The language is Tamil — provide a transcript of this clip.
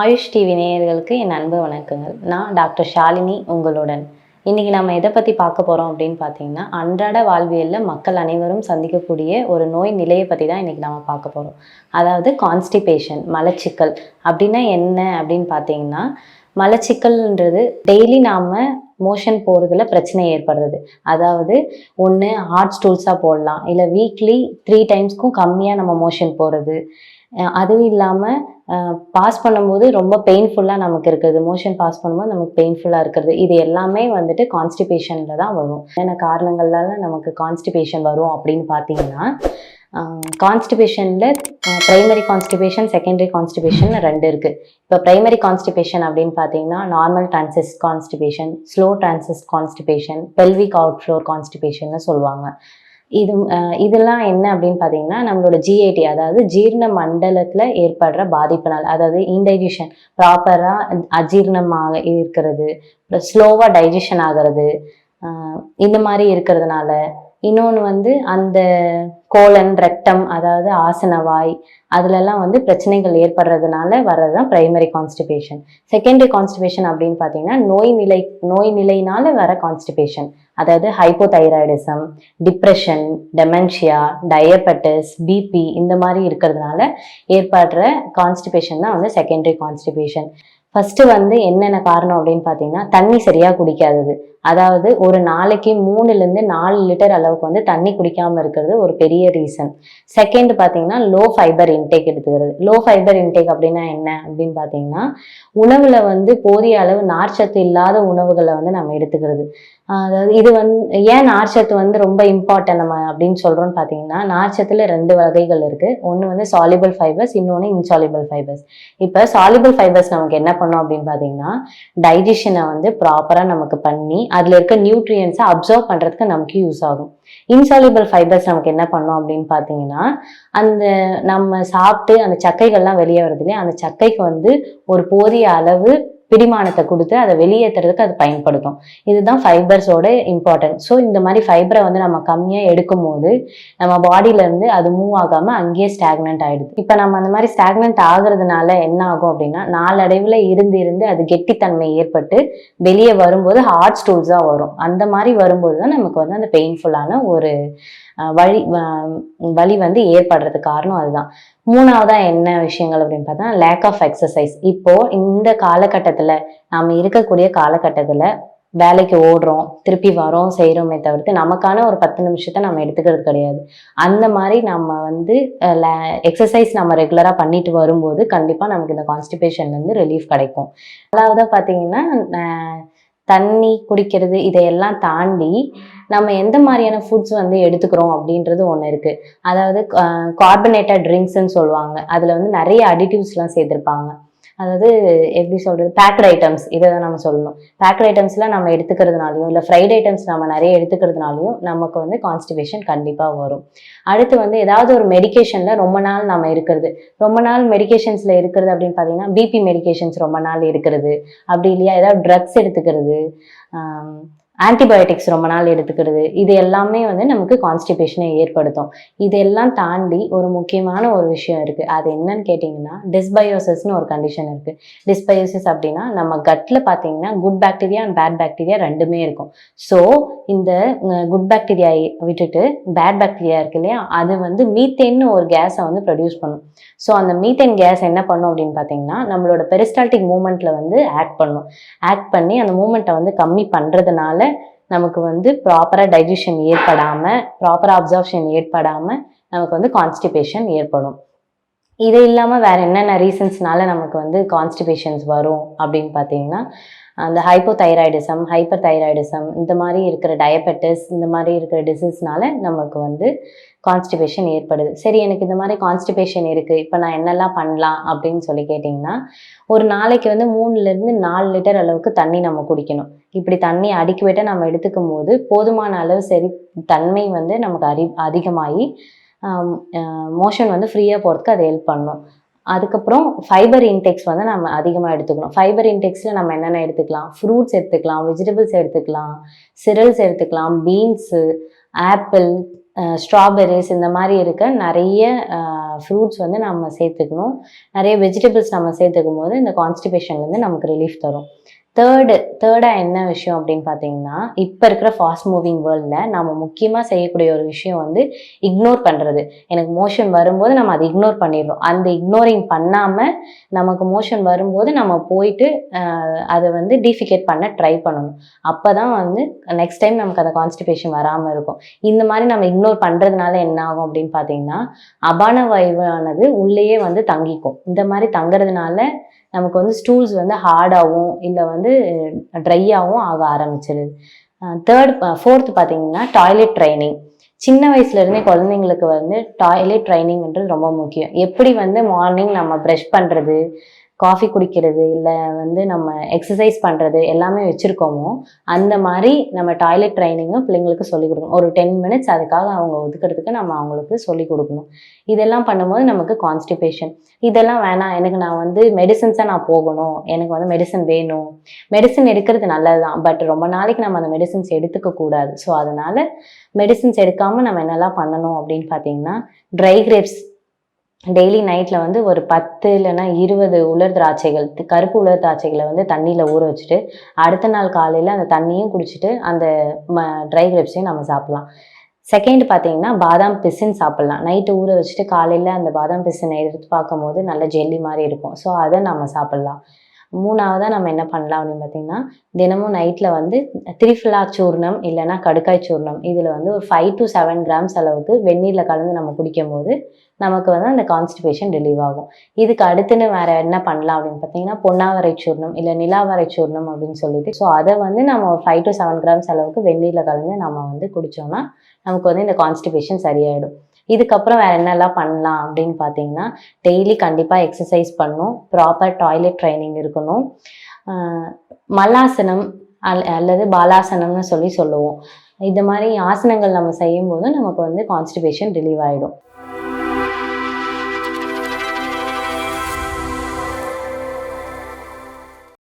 ஆயுஷ் டிவி நேயர்களுக்கு என் அன்பு வணக்கங்கள். நான் டாக்டர் ஷாலினி உங்களுடன். இன்னைக்கு நம்ம எதை பற்றி பார்க்க போகிறோம் அப்படின்னு பார்த்தீங்கன்னா அன்றாட வாழ்வியலில் மக்கள் அனைவரும் சந்திக்கக்கூடிய ஒரு நோய் நிலையை பற்றி தான் இன்னைக்கு நம்ம பார்க்க போகிறோம் அதாவது கான்ஸ்டிபேஷன் மலச்சிக்கல். அப்படின்னா என்ன அப்படின்னு பார்த்தீங்கன்னா மலச்சிக்கல்ன்றது டெய்லி நாம் மோஷன் போகிறதுல பிரச்சனை ஏற்படுறது. அதாவது ஒன்று ஹார்ட் ஸ்டூல்ஸாக போடலாம். இல்லை வீக்லி த்ரீ டைம்ஸ்க்கும் கம்மியாக நம்ம மோஷன் போகிறது அதுவும் இல்லாமல் பாஸ் பண்ணும்போது ரொம்ப பெயின்ஃபுல்லாக நமக்கு இருக்குது மோஷன் பாஸ் பண்ணும்போது நமக்கு பெயின்ஃபுல்லாக இருக்கிறது. இது எல்லாமே வந்துட்டு கான்ஸ்டிபேஷனில் தான் வரும். என்னென்ன காரணங்களால நமக்கு கான்ஸ்டிபேஷன் வரும் அப்படின்னு பார்த்தீங்கன்னா கான்ஸ்டிபேஷனில் ப்ரைமரி கான்ஸ்டிபேஷன் செகண்டரி கான்ஸ்டிபேஷன் ரெண்டு இருக்குது இப்போ ப்ரைமரி கான்ஸ்டிபேஷன் அப்படின்னு பார்த்தீங்கன்னா normal transit constipation slow transit constipation pelvic out floor கான்ஸ்டிபேஷன்னு சொல்லுவாங்க. இது இதெல்லாம் என்ன அப்படின்னு பார்த்தீங்கன்னா நம்மளோட ஜிஐடி அதாவது ஜீரண மண்டலத்தில் ஏற்படுற பாதிப்பினால் அதாவது இன்டைஜஷன் ப்ராப்பராக அஜீரணமாக இருக்கிறது ஸ்லோவாக டைஜஷன் ஆகிறது இந்த மாதிரி இருக்கிறதுனால. இன்னொன்று வந்து அந்த கோலன் ரெக்டம் அதாவது ஆசனவாய் அதுலலாம் வந்து பிரச்சனைகள் ஏற்படுறதுனால வர்றது தான் ப்ரைமரி கான்ஸ்டிபேஷன் செகண்டரி கான்ஸ்டிபேஷன் அப்படின்னு பார்த்தீங்கன்னா நோய் நிலை நோய் நிலையினால வர கான்ஸ்டிபேஷன் அதாவது hypothyroidism depression dementia diabetes BP இந்த மாதிரி இருக்கிறதுனால ஏற்படுற கான்ஸ்டிபேஷன் தான் வந்து செகண்டரி கான்ஸ்டிபேஷன் ஃபஸ்ட்டு வந்து என்னென்ன காரணம் அப்படின்னு பார்த்தீங்கன்னா தண்ணி சரியாக குடிக்காதது. அதாவது ஒரு நாளைக்கு மூணுலேருந்து நாலு லிட்டர் அளவுக்கு வந்து தண்ணி குடிக்காமல் இருக்கிறது ஒரு பெரிய ரீசன் செகண்ட் பார்த்தீங்கன்னா லோ ஃபைபர் இன்டேக் எடுத்துக்கிறது. லோ ஃபைபர் இன்டேக் அப்படின்னா என்ன அப்படின்னு பார்த்தீங்கன்னா உணவில் வந்து போதிய அளவு நார்ச்சத்து இல்லாத உணவுகளை வந்து நம்ம எடுத்துக்கிறது. அதாவது இது வந்து ஏன் நார்ச்சத்து வந்து ரொம்ப இம்பார்ட்டன்ட் நம்ம அப்படின்னு சொல்கிறோம்னு பார்த்தீங்கன்னா நார்ச்சத்தில் ரெண்டு வகைகள் இருக்குது ஒன்று வந்து சாலிபிள் ஃபைபர்ஸ் இன்னொன்று இன்சாலிபிள் ஃபைபர்ஸ் இப்போ சாலிபிள் ஃபைபர்ஸ் நமக்கு என்ன பண்ணும் அப்படின்னு பார்த்தீங்கன்னா டைஜஷனை வந்து ப்ராப்பராக நமக்கு பண்ணி அதில் இருக்க நியூட்ரியன்ஸை அப்சர்வ் பண்ணுறதுக்கு நமக்கு யூஸ் ஆகும். இன்சாலிபிள் ஃபைபர்ஸ் நமக்கு என்ன பண்ணும் அப்படின்னு பார்த்தீங்கன்னா அந்த நம்ம சாப்பிட்டு அந்த சக்கைகள்லாம் வெளியே வருது இல்லையா? அந்த சக்கைக்கு வந்து ஒரு போதிய அளவு பிடிமானத்தை கொடுத்து அதை வெளியேற்றுறதுக்கு அது பயன்படுத்தும். இதுதான் ஃபைபர்ஸோட இம்பார்ட்டன்ட் ஸோ இந்த மாதிரி ஃபைபரை வந்து நம்ம கம்மியாக எடுக்கும் போது நம்ம பாடியிலேருந்து அது மூவ் ஆகாமல் அங்கேயே ஸ்டாக்னன்ட் ஆகிடுது இப்போ நம்ம அந்த மாதிரி ஸ்டாக்னன்ட் ஆகுறதுனால என்ன ஆகும் அப்படின்னா நாளடைவில் இருந்து இருந்து அது கெட்டித்தன்மை ஏற்பட்டு வெளியே வரும்போது ஹார்ட் ஸ்டூல்ஸாக வரும். அந்த மாதிரி வரும்போது தான் நமக்கு வந்து அந்த பெயின்ஃபுல்லான ஒரு வழி வழி வலி வந்து ஏற்படுறதுக்கு காரணம் அதுதான். மூணாவதா என்ன விஷயங்கள் அப்படின்னு பார்த்தா லேக் ஆஃப் எக்ஸசைஸ் இப்போ இந்த காலகட்டத்தில் நாம இருக்கக்கூடிய காலகட்டத்தில் வேலைக்கு ஓடுறோம் திருப்பி வரோம் செய்கிறோமே தவிர்த்து நமக்கான ஒரு பத்து நிமிஷத்தை நம்ம எடுத்துக்கிறது கிடையாது. அந்த மாதிரி நம்ம வந்து எக்ஸசைஸ் நம்ம ரெகுலராக பண்ணிட்டு வரும்போது கண்டிப்பாக நமக்கு இந்த கான்ஸ்டிபேஷன்லேருந்து ரிலீஃப் கிடைக்கும். அதாவது பார்த்தீங்கன்னா தண்ணி குடிக்கிறது இதையெல்லாம் தாண்டி நம்ம எந்த மாதிரியான ஃபுட்ஸ் வந்து எடுத்துக்கிறோம் அப்படின்றது ஒன்று இருக்குது அதாவது கார்பனேட்டட் ட்ரிங்க்ஸ்ன்னு சொல்லுவாங்க. அதில் வந்து நிறைய அடிட்டிவ்ஸ்லாம் சேர்த்துருப்பாங்க. அதாவது எப்படி சொல்கிறது பேக்கட் ஐட்டம்ஸ் இதை தான் நம்ம சொல்லணும். பேக்கட் ஐட்டம்ஸ்லாம் நம்ம எடுத்துக்கிறதுனாலையும் இல்லை ஃப்ரைட் ஐட்டம்ஸ் நம்ம நிறைய எடுத்துக்கிறதுனாலையும் நமக்கு வந்து கான்ஸ்டிபேஷன் கண்டிப்பாக வரும். அடுத்து வந்து ஏதாவது ஒரு மெடிகேஷனில் ரொம்ப நாள் நம்ம இருக்கிறது. ரொம்ப நாள் மெடிகேஷன்ஸில் இருக்கிறது அப்படின்னு பார்த்தீங்கன்னா பிபி மெடிகேஷன்ஸ் ரொம்ப நாள் இருக்கிறது. அப்படி இல்லையா? ஏதாவது ட்ரக்ஸ் எடுத்துக்கிறது. ஆன்டிபயோட்டிக்ஸ் ரொம்ப நாள் எடுத்துக்கிறது. இது எல்லாமே வந்து நமக்கு கான்ஸ்டிபேஷனை ஏற்படுத்தும். இதெல்லாம் தாண்டி ஒரு முக்கியமான ஒரு விஷயம் இருக்குது அது என்னன்னு கேட்டிங்கன்னா டிஸ்பயோசிஸ்னு ஒரு கண்டிஷன் இருக்குது டிஸ்பயோசிஸ் அப்படின்னா நம்ம கட்டில் பார்த்தீங்கன்னா good bacteria and bad bacteria ரெண்டுமே இருக்கும். ஸோ இந்த குட் பாக்டீரியா விட்டுட்டு பேட் பாக்டீரியா இருக்கு இல்லையா? அது வந்து மீத்தேன்னு ஒரு கேஸை வந்து ப்ரொடியூஸ் பண்ணும். ஸோ அந்த மீத்தேன் கேஸ் என்ன பண்ணும் அப்படின்னு பார்த்தீங்கன்னா நம்மளோட பெரிஸ்டால்டிக் மூமெண்ட்டில் வந்து ஆக்ட் பண்ணும். ஆக்ட் பண்ணி அந்த மூமெண்ட்டை வந்து கம்மி பண்ணுறதுனால நமக்கு வந்து ப்ராப்பராக டைஜஷன் ஏற்படாமல் ப்ராப்பராக அப்சர்ப்ஷன் ஏற்படாமல் நமக்கு வந்து கான்ஸ்டிபேஷன் ஏற்படும். இது இல்லாமல் வேற என்னென்ன ரீசன்ஸ்னால நமக்கு வந்து கான்ஸ்டிபேஷன்ஸ் வரும் அப்படின்னு பார்த்தீங்கன்னா அந்த ஹைப்போதைராய்டிசம் ஹைப்பர் தைராய்டிசம் இந்த மாதிரி இருக்கிற டயபெட்டிஸ் இந்த மாதிரி இருக்கிற டிசீஸ்னால நமக்கு வந்து கான்ஸ்டிபேஷன் ஏற்படுது. சரி எனக்கு இந்த மாதிரி கான்ஸ்டிபேஷன் இருக்குது இப்போ நான் என்னெல்லாம் பண்ணலாம் அப்படின்னு சொல்லி கேட்டிங்கன்னா ஒரு நாளைக்கு வந்து மூணுலேருந்து நாலு லிட்டர் அளவுக்கு தண்ணி நம்ம குடிக்கணும். இப்படி தண்ணி அடிக்குவேட்டாக நம்ம எடுத்துக்கும் போது போதுமான அளவு சரி தன்மை வந்து நமக்கு அறி அதிகமாகி மோஷன் வந்து ஃப்ரீயாக போகிறதுக்கு அது ஹெல்ப் பண்ணும். அதுக்கப்புறம் ஃபைபர் இன்டெக்ஸ் வந்து நம்ம அதிகமாக எடுத்துக்கணும். ஃபைபர் இன்டெக்ஸில் நம்ம என்னென்ன எடுத்துக்கலாம்? ஃப்ரூட்ஸ் எடுத்துக்கலாம் வெஜிடபிள்ஸ் எடுத்துக்கலாம் சிரல்ஸ் எடுத்துக்கலாம் பீன்ஸு ஆப்பிள் ஸ்ட்ராபெரிஸ் இந்த மாதிரி இருக்க நிறைய ஃப்ரூட்ஸ் வந்து நம்ம சேர்த்துக்கணும். நிறைய வெஜிடபிள்ஸ் நம்ம சேர்த்துக்கும் போது இந்த கான்ஸ்டிபேஷன்லேருந்து நமக்கு ரிலீஃப் தரும். தேர்டு தேர்டாக என்ன விஷயம் அப்படின்னு பார்த்தீங்கன்னா இப்போ இருக்கிற ஃபாஸ்ட் மூவிங் வேர்ல்டில் நம்ம முக்கியமாக செய்யக்கூடிய ஒரு விஷயம் வந்து இக்னோர் பண்ணுறது எனக்கு மோஷன் வரும்போது நம்ம அதை இக்னோர் பண்ணிடுறோம். அந்த இக்னோரிங் பண்ணாமல் நமக்கு மோஷன் வரும்போது நம்ம போயிட்டு அதை வந்து டிஃபிகேட் பண்ண ட்ரை பண்ணணும். அப்போ தான் வந்து நெக்ஸ்ட் டைம் நமக்கு அந்த கான்ஸ்டிபேஷன் வராமல் இருக்கும். இந்த மாதிரி நம்ம இக்னோர் பண்ணுறதுனால என்ன ஆகும் அப்படின்னு பார்த்தீங்கன்னா அபான வாயுவானது உள்ளேயே வந்து தங்கிக்கும். இந்த மாதிரி தங்குறதுனால நமக்கு வந்து ஸ்டூல்ஸ் வந்து ஹார்டாகவும் இல்லை வந்து ட்ரையாகவும் ஆக ஆரம்பிச்சிருது. தேர்ட் ஃபோர்த் பார்த்தீங்கன்னா டாய்லெட் ட்ரைனிங் சின்ன வயசுலேருந்தே குழந்தைங்களுக்கு வந்து டாய்லெட் ட்ரைனிங்ன்றது ரொம்ப முக்கியம். எப்படி வந்து மார்னிங் நம்ம ப்ரஷ் பண்ணுறது காஃபி குடிக்கிறது இல்லை வந்து நம்ம எக்ஸசைஸ் பண்ணுறது எல்லாமே வச்சுருக்கோமோ அந்த மாதிரி நம்ம டாய்லெட் ட்ரைனிங்கும் பிள்ளைங்களுக்கு சொல்லிக் கொடுக்கணும். ஒரு டென் மினிட்ஸ் அதுக்காக அவங்க ஒதுக்கிறதுக்கு நம்ம அவங்களுக்கு சொல்லிக் கொடுக்கணும். இதெல்லாம் பண்ணும்போது நமக்கு கான்ஸ்டிபேஷன் இதெல்லாம் வேணாம் எனக்கு நான் வந்து மெடிசன்ஸாக நான் போகணும் எனக்கு வந்து மெடிசன் வேணும். மெடிசன் எடுக்கிறது நல்லது தான் பட் ரொம்ப நாளைக்கு நம்ம அந்த மெடிசன்ஸ் எடுத்துக்க கூடாது. ஸோ அதனால் மெடிசன்ஸ் எடுக்காமல் நம்ம என்னெல்லாம் பண்ணணும் அப்படின்னு பார்த்தீங்கன்னா ட்ரை கிரேப்ஸ் டெய்லி நைட்டில் வந்து ஒரு பத்து இல்லைன்னா இருபது உலர் திராட்சைகள் கருப்பு உலர் திராட்சைகளை வந்து தண்ணியில் ஊற வச்சுட்டு அடுத்த நாள் காலையில் அந்த தண்ணியும் குடிச்சிட்டு அந்த ம ட்ரை கிரேப்ஸையும் நம்ம சாப்பிட்லாம். செகண்ட் பார்த்தீங்கன்னா பாதாம் பிசின் சாப்பிட்லாம். நைட்டு ஊற வச்சுட்டு காலையில் அந்த பாதாம் பிசினை எடுத்து பார்க்கும்போது நல்ல ஜெல்லி மாதிரி இருக்கும். ஸோ அதை நம்ம சாப்பிட்லாம். மூணாவதாக நம்ம என்ன பண்ணலாம் அப்படின்னு பார்த்தீங்கன்னா தினமும் நைட்டில் வந்து திரிஃபிலா சூர்ணம் இல்லைன்னா கடுக்காய் சூர்ணம். இதில் வந்து ஒரு ஃபைவ் டு செவன் கிராம்ஸ் அளவுக்கு வெந்நீரில் கலந்து நம்ம குடிக்கும் போது நமக்கு வந்து அந்த கான்ஸ்டிபேஷன் ரிலீவ் ஆகும். இதுக்கு அடுத்துன்னு வேற என்ன பண்ணலாம் அப்படின்னு பார்த்தீங்கன்னா பொன்னாவரை சூர்ணம் இல்லை நிலாவரை சூர்ணம் அப்படின்னு சொல்லிட்டு. ஸோ அதை வந்து நம்ம ஒரு ஃபைவ் டு செவன் கிராம்ஸ் அளவுக்கு வெந்நீரில் கலந்து நம்ம வந்து குடித்தோம்னா நமக்கு வந்து இந்த கான்ஸ்டிபேஷன் சரியாயிடும். இதுக்கப்புறம் வேற என்னெல்லாம் பண்ணலாம் அப்படின்னு பார்த்தீங்கன்னா டெய்லி கண்டிப்பாக எக்ஸசைஸ் பண்ணணும் ப்ராப்பர் டாய்லெட் ட்ரைனிங் இருக்கணும். மல்லாசனம் அல் அல்லது பாலாசனம்னு சொல்லி சொல்லுவோம். இந்த மாதிரி ஆசனங்கள் நம்ம செய்யும்போது நமக்கு வந்து கான்ஸ்டிபேஷன் ரிலீவ் ஆகிடும்